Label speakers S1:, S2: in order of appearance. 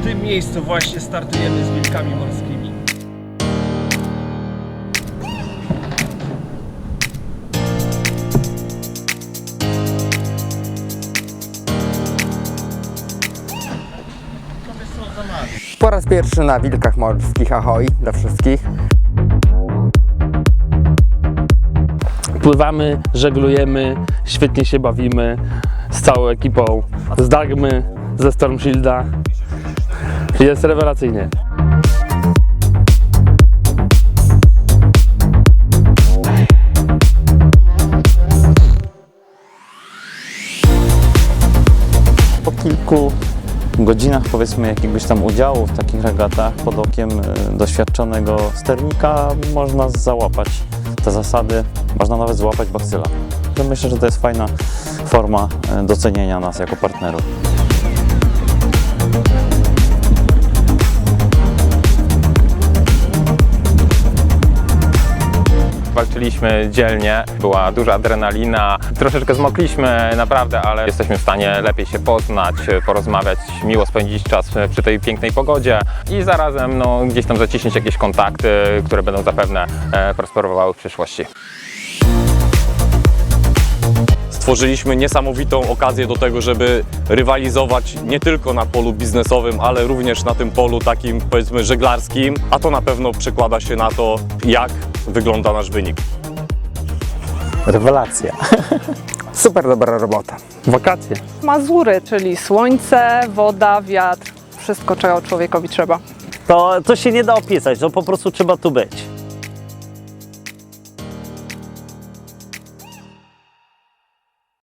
S1: W tym miejscu właśnie startujemy z wilkami morskimi.
S2: Raz pierwszy na Wilkach Morskich Ahoj dla wszystkich.
S3: Pływamy, żeglujemy, świetnie się bawimy z całą ekipą, z Dagmy, ze Storm Shielda. Jest rewelacyjnie.
S4: po kilku godzinach powiedzmy jakiegoś tam udziału w takich regatach pod okiem e, doświadczonego sternika można załapać te zasady, można nawet złapać bakcyla. To Myślę, że to jest fajna forma e, docenienia nas jako partnerów.
S5: Walczyliśmy dzielnie, była duża adrenalina, troszeczkę zmokliśmy naprawdę, ale jesteśmy w stanie lepiej się poznać, porozmawiać, miło spędzić czas przy tej pięknej pogodzie. I zarazem no, gdzieś tam zaciśnić jakieś kontakty, które będą zapewne e, prosperowały w przyszłości.
S6: Stworzyliśmy niesamowitą okazję do tego, żeby rywalizować nie tylko na polu biznesowym, ale również na tym polu takim powiedzmy żeglarskim, a to na pewno przekłada się na to, jak wygląda nasz wynik.
S4: Rewelacja.
S2: Super dobra robota.
S3: Wakacje.
S7: Mazury, czyli słońce, woda, wiatr, wszystko czego człowiekowi trzeba.
S8: To, to się nie da opisać, to po prostu trzeba tu być.